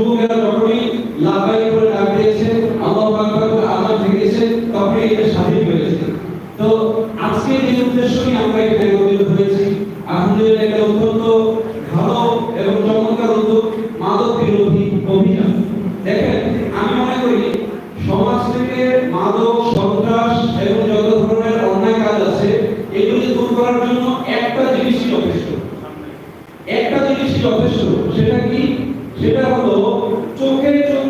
যুবকেরা যখনই লাফাই করে ডাক দিয়েছে আল্লাহ আকবার করে দিয়েছে তখনই দেশ স্বাধীন হয়েছে তো আজকে যে উদ্দেশ্য আমরা এখানে একত্রিত হয়েছি, আলহামদুলিল্লাহ এটা অত্যন্ত ভালো এবং চমৎকার উদ্যোগ, মাদক বিরোধী অভিযান। দেখেন, আমি মনে করি সমাজ থেকে মাদক, সন্ত্রাস এবং যত ধরনের অন্যায় কাজ আছে, এগুলি দূর করার জন্য একটা জিনিসই যথেষ্ট। একটা জিনিসই যথেষ্ট, সেটা কি? সেটা হলো চোখে চোখ